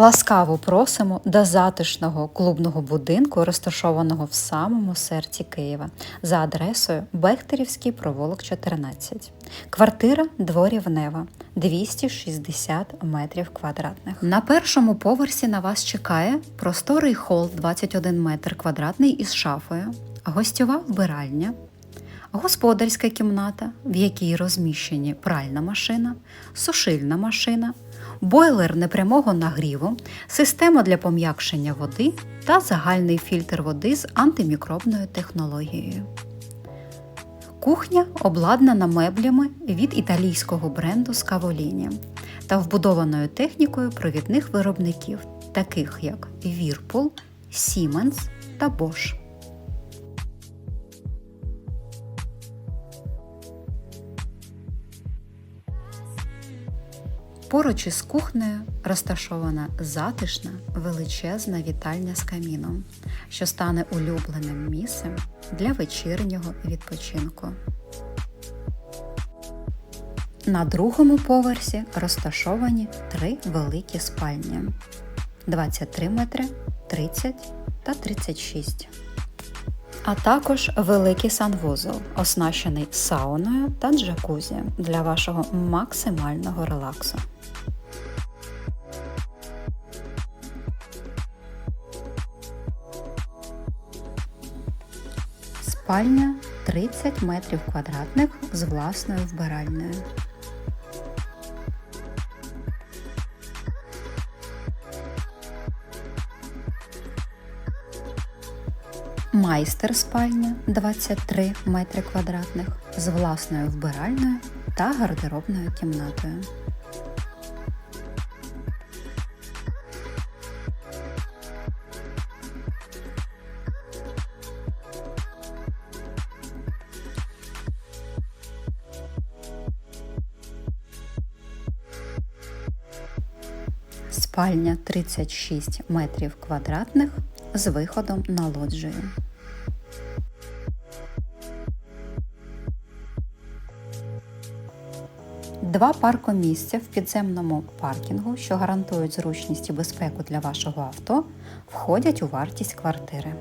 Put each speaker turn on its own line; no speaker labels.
Ласкаво просимо до затишного клубного будинку, розташованого в самому серці Києва, за адресою Бехтерівський провулок 14. Квартира дворівнева 260 метрів квадратних. На першому поверсі на вас чекає просторий хол 21 метр квадратний із шафою, гостьова вбиральня, господарська кімната, в якій розміщені пральна машина, сушильна машина, бойлер непрямого нагріву, система для пом'якшення води та загальний фільтр води з антимікробною технологією. Кухня обладнана меблями від італійського бренду Scavoliні та вбудованою технікою провідних виробників, таких як Whirlpool, Siemens та Bosch. Поруч із кухнею розташована затишна величезна вітальня з каміном, що стане улюбленим місцем для вечірнього відпочинку. На другому поверсі розташовані три великі спальні 23 метри, 30 та 36. А також великий санвузол, оснащений сауною та джакузі для вашого максимального релаксу. Спальня 30 метрів квадратних з власною вбиральнею. Майстер спальня 23 метри квадратних з власною вбиральною та гардеробною кімнатою. Спальня 36 метрів квадратних з виходом на лоджію. Два паркомісця в підземному паркінгу, що гарантують зручність і безпеку для вашого авто, входять у вартість квартири.